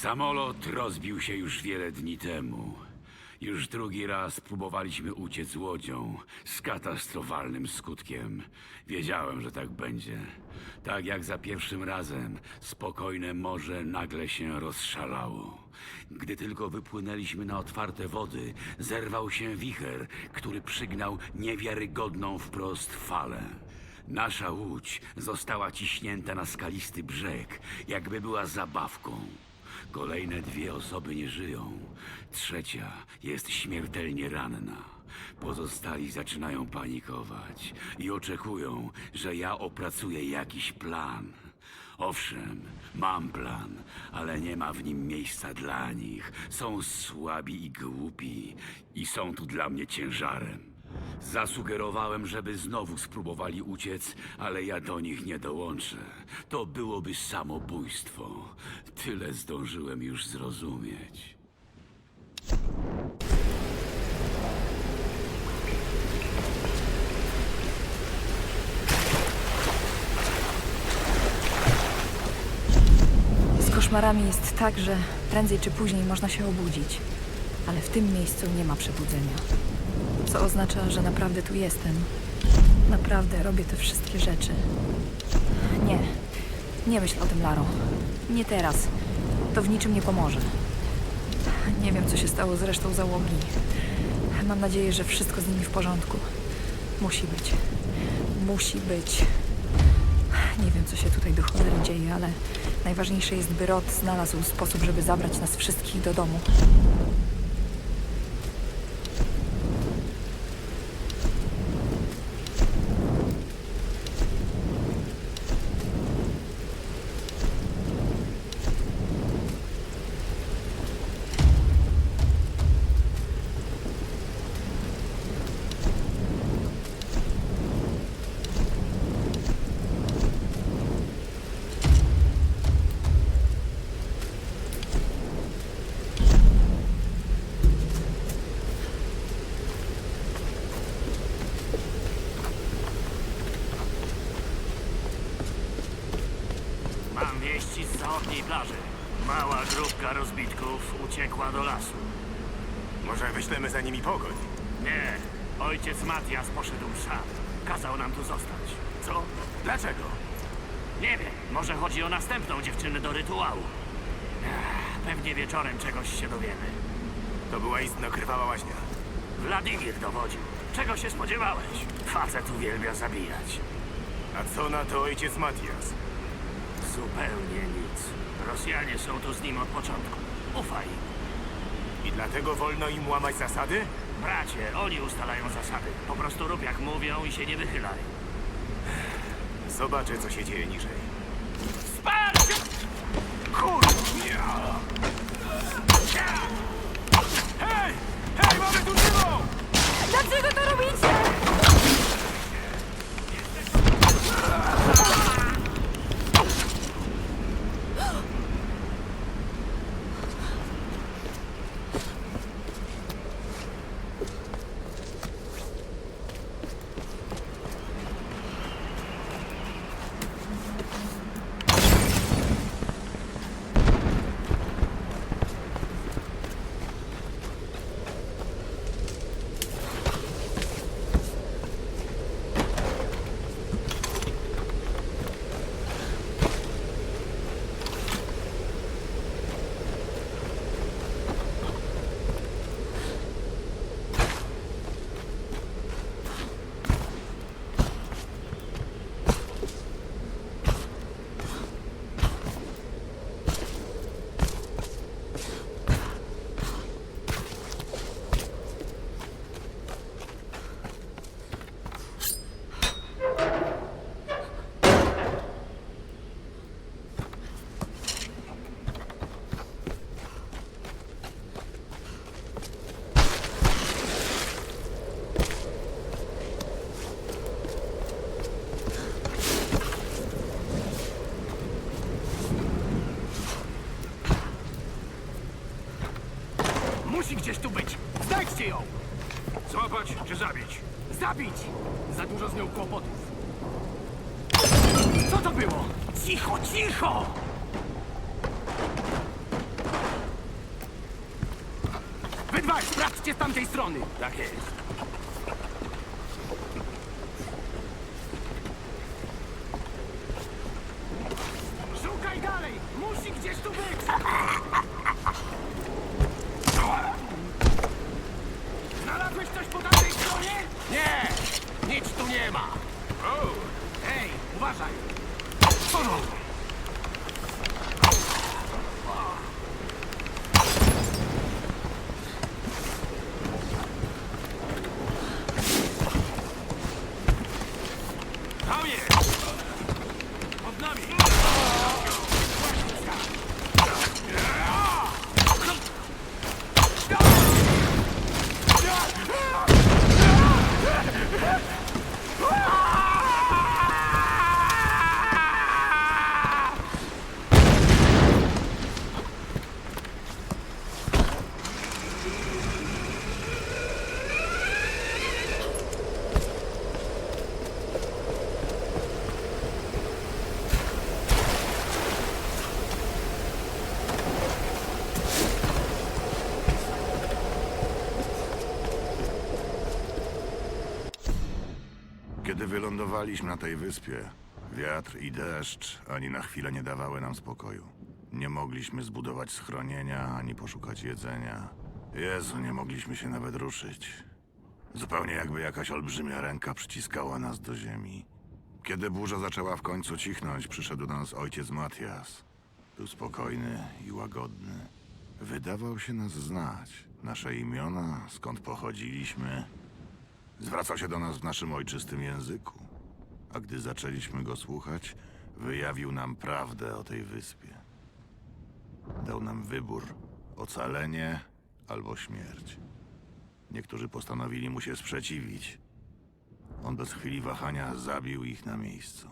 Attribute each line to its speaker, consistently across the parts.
Speaker 1: Samolot rozbił się już wiele dni temu. Już drugi raz próbowaliśmy uciec łodzią z katastrofalnym skutkiem. Wiedziałem, że tak będzie. Tak jak za pierwszym razem, spokojne morze nagle się rozszalało. Gdy tylko wypłynęliśmy na otwarte wody, zerwał się wicher, który przygnał niewiarygodną wprost falę. Nasza łódź została ciśnięta na skalisty brzeg, jakby była zabawką. Kolejne dwie osoby nie żyją. Trzecia jest śmiertelnie ranna. Pozostali zaczynają panikować i oczekują, że ja opracuję jakiś plan. Owszem, mam plan, ale nie ma w nim miejsca dla nich. Są słabi i głupi i są tu dla mnie ciężarem. Zasugerowałem, żeby znowu spróbowali uciec, ale ja do nich nie dołączę. To byłoby samobójstwo. Tyle zdążyłem już zrozumieć.
Speaker 2: Z koszmarami jest tak, że prędzej czy później można się obudzić. Ale w tym miejscu nie ma przebudzenia. Co oznacza, że naprawdę tu jestem. Naprawdę robię te wszystkie rzeczy. Nie. Nie myśl o tym, Laro. Nie teraz. To w niczym nie pomoże. Nie wiem, co się stało z resztą załogi. Mam nadzieję, że wszystko z nimi w porządku. Musi być. Musi być. Nie wiem, co się tutaj do cholery dzieje, ale najważniejsze jest, by Rod znalazł sposób, żeby zabrać nas wszystkich do domu.
Speaker 3: Mam wieści z zachodniej plaży. Mała grupka rozbitków uciekła do lasu.
Speaker 4: Może wyślemy za nimi pogoń?
Speaker 3: Nie, ojciec Matias poszedł sam. Kazał nam tu zostać.
Speaker 4: Co? Dlaczego?
Speaker 3: Nie wiem, może chodzi o następną dziewczynę do rytuału. Ech, Pewnie wieczorem czegoś się dowiemy.
Speaker 4: To była istno krwawa łaźnia.
Speaker 3: Wladimir dowodził. Czego się spodziewałeś? Facet uwielbia zabijać.
Speaker 4: A co na to ojciec Matias?
Speaker 3: Zupełnie nic. Rosjanie są tu z nim od początku. Ufaj im.
Speaker 4: I dlatego wolno im łamać zasady?
Speaker 3: Bracie, oni ustalają zasady. Po prostu rób jak mówią i się nie wychylaj.
Speaker 4: Zobaczę, co się dzieje niżej.
Speaker 3: Wsparcie!
Speaker 4: Kurwa! Hej! Hej, mamy tu żywą!
Speaker 2: Dlaczego to robicie?
Speaker 3: Musi gdzieś tu być. Znajdźcie ją! Złapać czy zabić? Zabić! Za dużo z nią kłopotów. Co to było? Cicho, cicho!
Speaker 5: Wy dwaj, sprawdźcie z tamtej strony.
Speaker 3: Tak jest.
Speaker 6: Wylądowaliśmy na tej wyspie, wiatr i deszcz ani na chwilę nie dawały nam spokoju. Nie mogliśmy zbudować schronienia ani poszukać jedzenia. Jezu, nie mogliśmy się nawet ruszyć. Zupełnie jakby jakaś olbrzymia ręka przyciskała nas do ziemi. Kiedy burza zaczęła w końcu cichnąć, przyszedł do nas ojciec Matias. Był spokojny i łagodny. Wydawał się nas znać. Nasze imiona, skąd pochodziliśmy, Zwracał się do nas w naszym ojczystym języku, a gdy zaczęliśmy go słuchać, wyjawił nam prawdę o tej wyspie. Dał nam wybór: ocalenie albo śmierć. Niektórzy postanowili mu się sprzeciwić. On bez chwili wahania zabił ich na miejscu.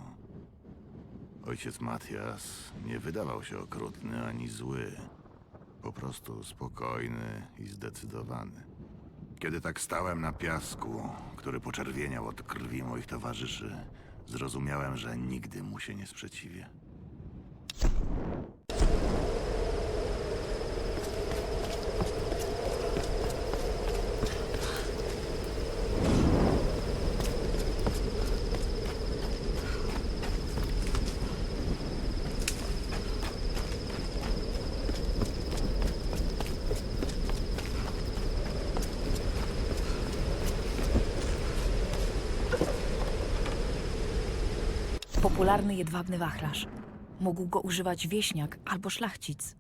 Speaker 6: Ojciec Matias nie wydawał się okrutny ani zły, po prostu spokojny i zdecydowany. Kiedy tak stałem na piasku, który poczerwieniał od krwi moich towarzyszy, zrozumiałem, że nigdy mu się nie sprzeciwię.
Speaker 2: Popularny jedwabny wachlarz. Mógł go używać wieśniak albo szlachcic.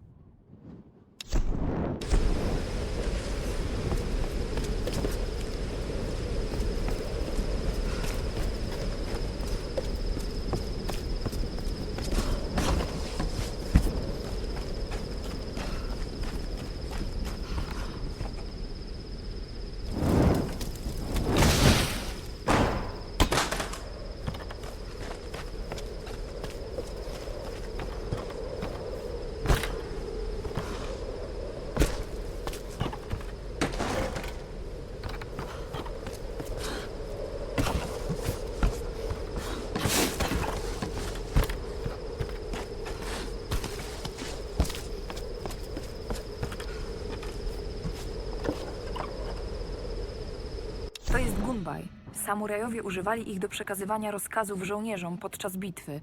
Speaker 2: To jest gunbaj. Samurajowie używali ich do przekazywania rozkazów żołnierzom podczas bitwy.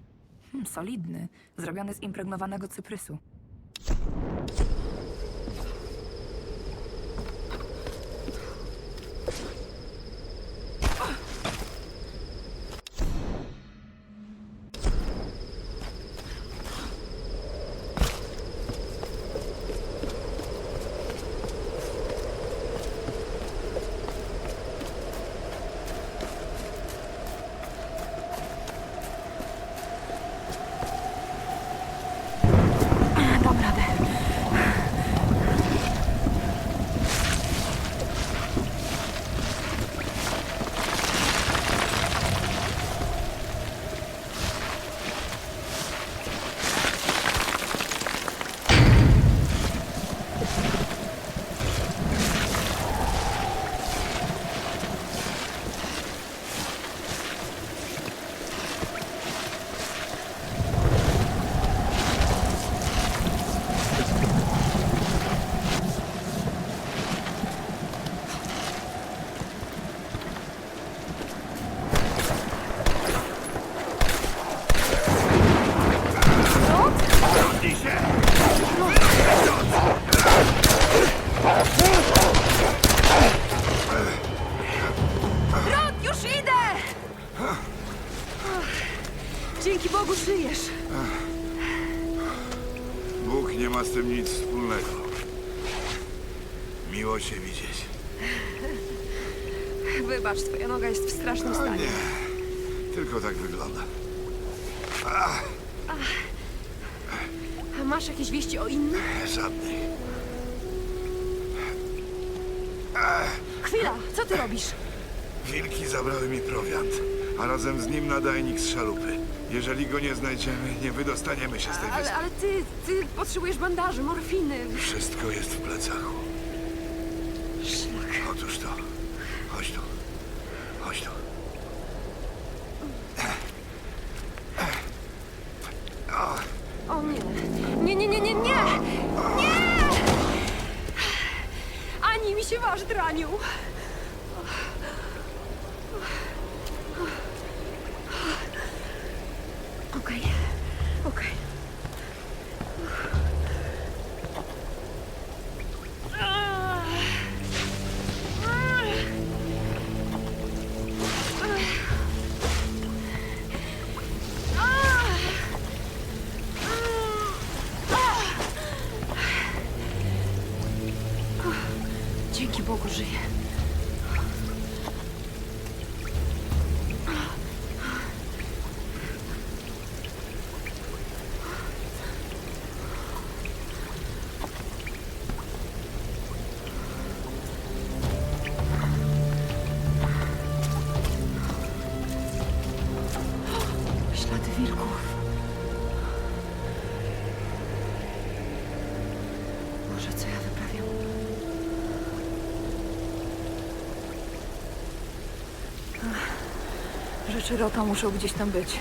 Speaker 2: Hmm, solidny, zrobiony z impregnowanego cyprysu. Radę.
Speaker 7: Bogu żyjesz.
Speaker 8: Bóg nie ma z tym nic wspólnego. Miło cię widzieć.
Speaker 7: Wybacz, twoja noga jest w strasznym stanie.
Speaker 8: nie, tylko tak wygląda.
Speaker 7: A masz jakieś wieści o innych?
Speaker 8: Żadnej.
Speaker 7: Chwila, co ty robisz?
Speaker 8: Wilki zabrały mi prowiant, a razem z nim nadajnik z szalupy. Jeżeli go nie znajdziemy, nie wydostaniemy się z tej wyspy.
Speaker 7: Ale, ale ty, ty potrzebujesz bandaży, morfiny.
Speaker 8: Wszystko jest w plecaku.
Speaker 7: Szlak.
Speaker 8: Otóż to. Chodź tu. Chodź tu.
Speaker 7: O nie. Nie, nie, nie, nie, nie! Nie! Ani mi się waż, draniu. Wilków. Może co ja wyprawiam? Rzeczy Rota muszą gdzieś tam być.